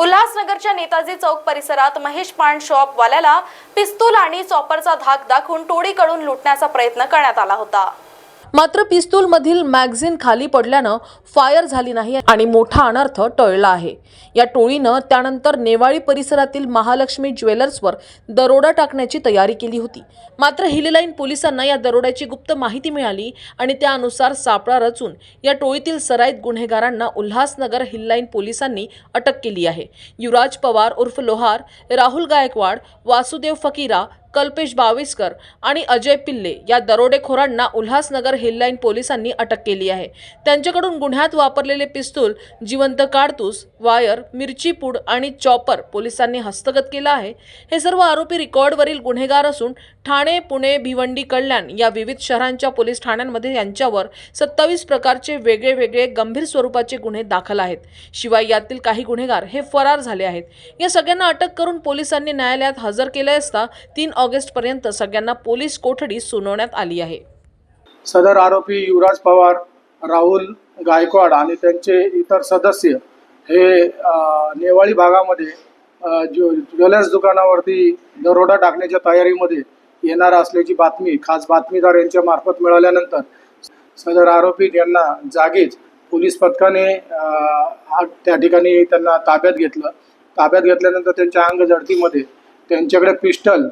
उल्हासनगरच्या नेताजी चौक परिसरात महेश पान शॉप वाल्याला पिस्तूल आणि चॉपरचा धाक दाखवून टोळीकडून लुटण्याचा प्रयत्न करण्यात आला होता. मात्र पिस्तूलमधील मॅगझिन खाली पडल्यानं फायर झाली नाही आणि मोठा अनर्थ टळला आहे. या टोळीनं त्यानंतर नेवाळी परिसरातील महालक्ष्मी ज्वेलर्सवर दरोडा टाकण्याची तयारी केली होती. मात्र हिललाईन पोलिसांना या दरोड्याची गुप्त माहिती मिळाली आणि त्यानुसार सापळा रचून या टोळीतील सराईत गुन्हेगारांना उल्हासनगर हिललाईन पोलिसांनी अटक केली आहे. युवराज पवार उर्फ लोहार राहुल गायकवाड वासुदेव फकीरा कल्पेश बाविस्कर आणि अजय पिल्ले या दरोडेखोरांना उल्हासनगर हिललाईन पोलिसांनी अटक केली आहे. त्यांच्याकडून गुन्ह्यात वापरलेले पिस्तूल जिवंत काडतूस वायर मिरची पूड आणि चॉपर पोलिसांनी हस्तगत केलं आहे. हे सर्व आरोपी रेकॉर्डवरील गुन्हेगार असून ठाणे पुणे भिवंडी कल्याण या विविध शहरांच्या पोलीस ठाण्यांमध्ये यांच्यावर सत्तावीस प्रकारचे वेगळे वेगळे गंभीर स्वरूपाचे गुन्हे दाखल आहेत. शिवाय यातील काही गुन्हेगार हे फरार झाले आहेत. या सगळ्यांना अटक करून पोलिसांनी न्यायालयात हजर केले असता तीन ऑगस्टपर्यंत सगळ्यांना पोलीस कोठडी सुनावण्यात आली आहे. सदर आरोपी युवराज पवार राहुल गायकवाड आणि त्यांचे इतर सदस्य हे नेवाळी भागामध्ये अ, ज्वेलर्स दुकानावरती दरोडा टाकण्याच्या तयारीमध्ये येणार असल्याची बातमी खास बातमीदार यांच्या मार्फत मिळाल्यानंतर सदर आरोपी यांना जागीच पोलीस पथकाने त्या ठिकाणी त्यांना ताब्यात घेतलं. ताब्यात घेतल्यानंतर त्यांच्या अंगझडतीमध्ये त्यांच्याकडे पिस्टल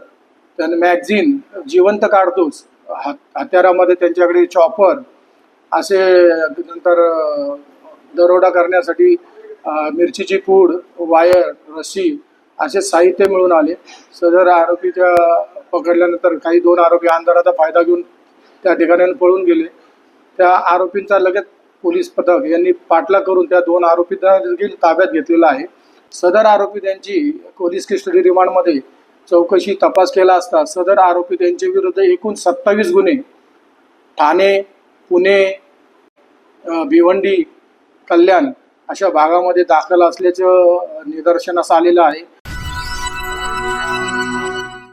त्यांना मॅगझिन जिवंत काढतोच. हात हत्यारामध्ये त्यांच्याकडे चॉपर असे नंतर दरोडा करण्यासाठी मिरचीची पूड वायर रस्सी असे साहित्य मिळून आले. सदर आरोपीच्या पकडल्यानंतर काही दोन आरोपी अंधाराचा फायदा घेऊन त्या ठिकाणी पळून गेले. त्या आरोपींचा लगेच पोलीस पथक यांनी पाठला करून त्या दोन आरोपींना देखील ताब्यात घेतलेला आहे. सदर आरोपी त्यांची पोलीस कस्टडी रिमांडमध्ये चौकशी तपास केला असता सदर आरोपी त्यांच्या विरुद्ध एकूण सत्तावीस गुन्हे ठाणे पुणे भिवंडी कल्याण अशा भागामध्ये दाखल असल्याचं निदर्शनास आलेलं आहे.